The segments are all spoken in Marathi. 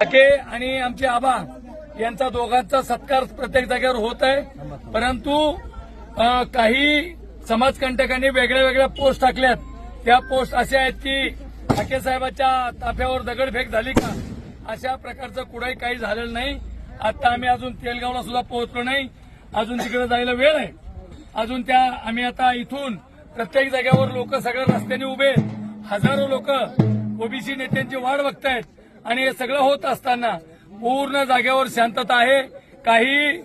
टाके आणि आमचे आबा यांचा दोघांचा सत्कार प्रत्येक जागेवर होत आहे. परंतु काही समाजकंटकांनी वेगळ्या वेगळ्या पोस्ट टाकल्यात. त्या पोस्ट अशा आहेत की ठाके साहेबाच्या ताफ्यावर दगडफेक झाली का? अशा प्रकारचं कुठेही काही झालेलं नाही. आता आम्ही अजून तेलगावला सुद्धा पोहोचलो नाही. अजून तिकडे जायला वेळ आहे. अजून त्या आम्ही आता इथून प्रत्येक जागेवर लोक सगळ्या रस्त्याने उभे आहेत. हजारो लोक ओबीसी नेत्यांची वाढ बघतायत. आणि हे सगळं होत असताना पूर्ण जागेवर शांतता आहे. काही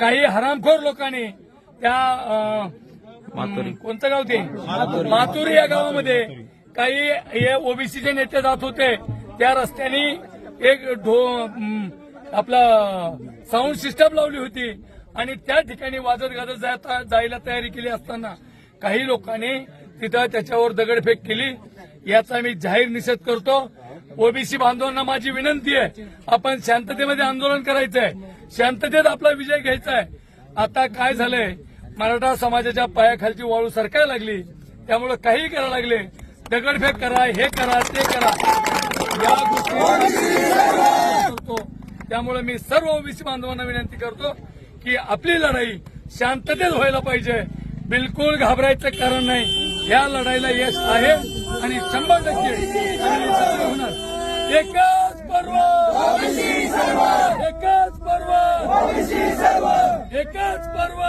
काही हरामखोर लोकांनी त्या कोणतं गाव ते? माथुरी या गावामध्ये काही हे ओबीसीचे नेते जात होते. त्या रस्त्याने एक ढो आपला साऊंड सिस्टम लावली होती. आणि त्या ठिकाणी वाजत गाजत जाता- जायला तयारी केली असताना काही लोकांनी तिथं त्याच्यावर दगडफेक केली. याचा मी जाहीर निषेध करतो. ओबीसी बांधवांना माझी विनंती आहे आपण शांततेमध्ये आंदोलन करायचं आहे शांततेत आपला विजय घ्यायचा आहे आता काय झालंय? मराठा समाजाच्या पायाखालची वाळू सरकायला लागली. त्यामुळे काही करायला लागले. दगडफेक करा हे करा ते करा. या गोष्टी त्यामुळे मी सर्व ओबीसी बांधवांना विनंती करतो की आपली लढाई शांततेत व्हायला पाहिजे. बिलकुल घाबरायचं कारण नाही. या लढाईला यश आहे आणि शंभर टक्के यशस्वी होणार. एकच पर्व एकच पर्व एकच पर्व